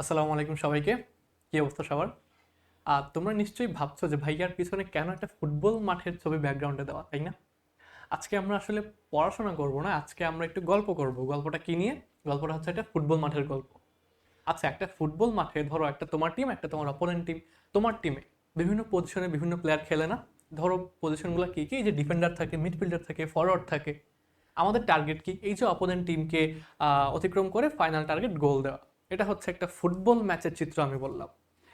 আসসালামু আলাইকুম সবাইকে। কি অবস্থা সবার? আর তোমরা নিশ্চয়ই ভাবছ যে ভাইয়ার পিছনে কেন একটা ফুটবল মাঠের ছবি ব্যাকগ্রাউন্ডে দেওয়া, তাই না? আজকে আমরা আসলে পড়াশোনা করব না, আজকে আমরা একটু গল্প করব। গল্পটা কি নিয়ে? গল্পটা হচ্ছে একটা ফুটবল মাঠের গল্প। আচ্ছা একটা ফুটবল মাঠে ধরো একটা তোমার টিম একটা তোমার অপোনেন্ট টিম তোমার টিমে বিভিন্ন পজিশনে বিভিন্ন প্লেয়ার খেলে না? ধরো পজিশনগুলো কী কী? যে ডিফেন্ডার থাকে মিডফিল্ডার থাকে ফরওয়ার্ড থাকে। আমাদের টার্গেট কি? এই যে অপোনেন্ট টিমকে অতিক্রম করে ফাইনাল টার্গেট গোল দেওয়া। এটা হচ্ছে একটা ফুটবল ম্যাচের চিত্র আমি বললাম।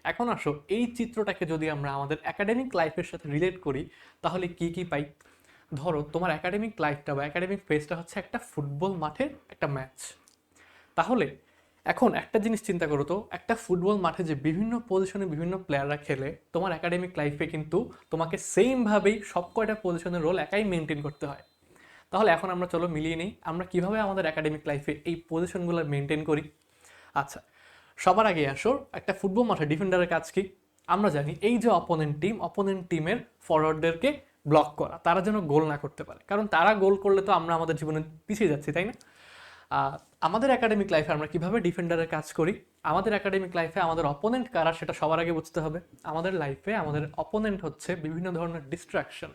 এখন আসো, এই চিত্রটাকে যদি আমরা আমাদের একাডেমিক লাইফের সাথে রিলেট করি, তাহলে কি কি পাই? ধরো, তোমার একাডেমিক লাইফটা বা একাডেমিক ফেজটা হচ্ছে একটা ফুটবল মাঠের একটা ম্যাচ। তাহলে, এখন একটা জিনিস চিন্তা করো তো, একটা ফুটবল মাঠে যে বিভিন্ন পজিশনে বিভিন্ন প্লেয়াররা খেলে, তোমার একাডেমিক লাইফে কিন্তু তোমাকে সেমভাবেই সব কয়টা পজিশনের রোল একাই মেনটেন করতে হয়। তাহলে এখন আমরা চলো মিলিয়ে নিই, আমরা কীভাবে আমাদের একাডেমিক লাইফে এই পজিশনগুলো মেনটেন করি? আচ্ছা সবার আগে আসো একটা ফুটবল মাঠে ডিফেন্ডারের কাজ কি? আমরা জানি এই যে অপোনেন্ট টিম অপোনেন্ট টিমের ফরওয়ার্ডদেরকে ব্লক করা, তারা যেন গোল না করতে পারে। কারণ তারা গোল করলে তো আমরা আমাদের জীবনে পিছিয়ে যাচ্ছি, তাই না? আমাদের একাডেমিক লাইফে আমরা কীভাবে ডিফেন্ডারের কাজ করি? আমাদের একাডেমিক লাইফে আমাদের অপোনেন্ট কারা, সেটা সবার আগে বুঝতে হবে। আমাদের লাইফে আমাদের অপোনেন্ট হচ্ছে বিভিন্ন ধরনের ডিস্ট্রাকশন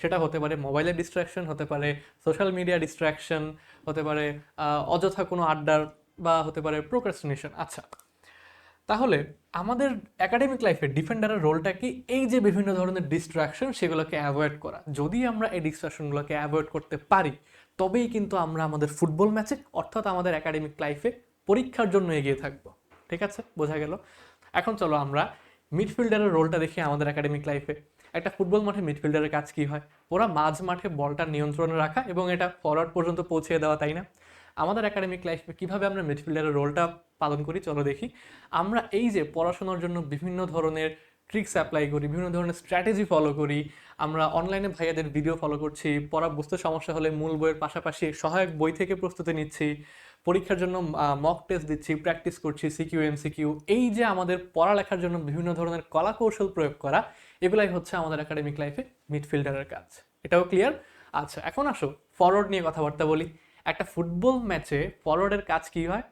সেটা হতে পারে মোবাইলের ডিস্ট্রাকশন হতে পারে সোশ্যাল মিডিয়া ডিস্ট্রাকশন হতে পারে অযথা কোনো আড্ডার বা হতে পারে প্রোক্রাস্টিনেশন আচ্ছা তাহলে আমাদের একাডেমিক লাইফে ডিফেন্ডারের রোলটা কি? এই যে বিভিন্ন ধরনের ডিস্ট্রাকশন সেগুলোকে অ্যাভয়েড করা। যদি আমরা এই ডিস্ট্রাকশনগুলোকে অ্যাভয়েড করতে পারি, তবেই কিন্তু আমরা আমাদের ফুটবল ম্যাচে অর্থাৎ আমাদের একাডেমিক লাইফে পরীক্ষার জন্য এগিয়ে থাকব। ঠিক আছে? বোঝা গেল? এখন চলো আমরা মিডফিল্ডারের রোলটা দেখি আমাদের একাডেমিক লাইফে একটা ফুটবল মাঠে মিডফিল্ডারের কাজ কি হয়? ওরা মাঝ মাঠে বলটা নিয়ন্ত্রণে রাখা এবং এটা ফরওয়ার্ড পর্যন্ত পৌঁছে দেওয়া, তাই না? আমাদের একাডেমিক লাইফে কীভাবে আমরা মিডফিল্ডারের রোলটা পালন করি, চলো দেখি। আমরা এই যে পড়াশোনার জন্য বিভিন্ন ধরনের ট্রিক্স অ্যাপ্লাই করি, বিভিন্ন ধরনের স্ট্র্যাটেজি ফলো করি, আমরা অনলাইনে ভাইয়াদের ভিডিও ফলো করছি, পড়া বুঝতে সমস্যা হলে মূল বইয়ের পাশাপাশি সহায়ক বই থেকে প্রস্তুতি নিচ্ছি, পরীক্ষার জন্য মক টেস্ট দিচ্ছি প্র্যাকটিস করছি সিকিউ এমসিকিউ এই যে আমাদের পড়ালেখার জন্য বিভিন্ন ধরনের কলা কৌশল প্রয়োগ করা, এগুলাই হচ্ছে আমাদের একাডেমিক লাইফে মিডফিল্ডারের কাজ। এটাও ক্লিয়ার আচ্ছা এখন আসো ফরওয়ার্ড নিয়ে কথাবার্তা বলি। একটা ফুটবল ম্যাচে ফরওয়ার্ডের কাজ কি হয়?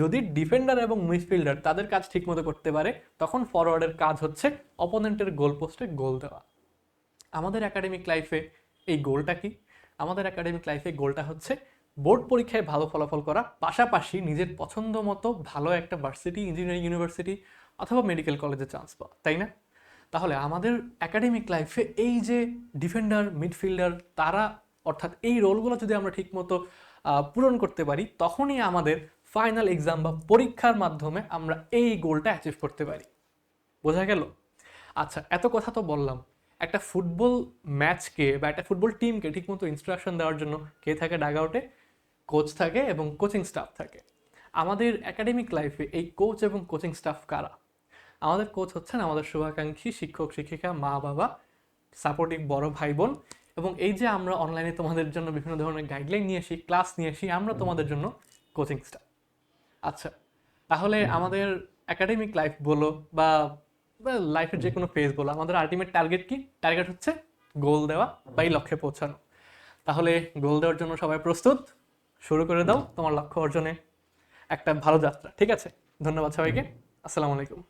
যদি ডিফেন্ডার এবং মিডফিল্ডার তাদের কাজ ঠিকমতো করতে পারে, তখন ফরওয়ার্ডের কাজ হচ্ছে অপোনেন্টের গোল পোস্টে গোল দেওয়া। আমাদের একাডেমিক লাইফে এই গোলটা কি? আমাদের একাডেমিক লাইফে গোলটা হচ্ছে বোর্ড পরীক্ষায় ভালো ফলাফল করা, পাশাপাশি নিজের পছন্দ মতো ভালো একটা ভার্সিটি ইঞ্জিনিয়ারিং ইউনিভার্সিটি অথবা মেডিকেল কলেজে চান্স পাওয়া, তাই না? তাহলে আমাদের একাডেমিক লাইফে এই যে ডিফেন্ডার মিডফিল্ডার তারা অর্থাৎ এই রোলগুলো যদি আমরা ঠিকমতো পূরণ করতে পারি, তখনই আমাদের ফাইনাল এক্সাম বা পরীক্ষার মাধ্যমে আমরা এই গোলটা অ্যাচিভ করতে পারি। বোঝা গেল? আচ্ছা এত কথা তো বললাম। একটা ফুটবল ম্যাচকে বা একটা ফুটবল টিমকে ঠিকমতো ইনস্ট্রাকশন দেওয়ার জন্য কে থাকে ডাগ আউটে কোচ থাকে এবং কোচিং স্টাফ থাকে। আমাদের একাডেমিক লাইফে এই কোচ এবং কোচিং স্টাফ কারা? আমাদের কোচ হচ্ছেন আমাদের শুভাকাঙ্ক্ষী শিক্ষক, শিক্ষিকা মা বাবা সাপোর্টিভ বড় ভাই বোন এবং এই যে আমরা অনলাইনে তোমাদের জন্য বিভিন্ন ধরনের গাইডলাইন নিয়ে আসি ক্লাস নিয়ে আসি, আমরা তোমাদের জন্য কোচিং স্টাফ আচ্ছা তাহলে আমাদের একাডেমিক লাইফ বলো বা লাইফের যে কোনো ফেজ বলো, আমাদের আলটিমেট টার্গেট কি? টার্গেট হচ্ছে গোল দেওয়া বা এই লক্ষ্যে পৌঁছানো। তাহলে গোল দেওয়ার জন্য সবাই প্রস্তুত? শুরু করে দাও তোমার লক্ষ্য অর্জনে। একটা ভালো যাত্রা, ঠিক আছে? ধন্যবাদ সবাইকে। আসসালামু আলাইকুম।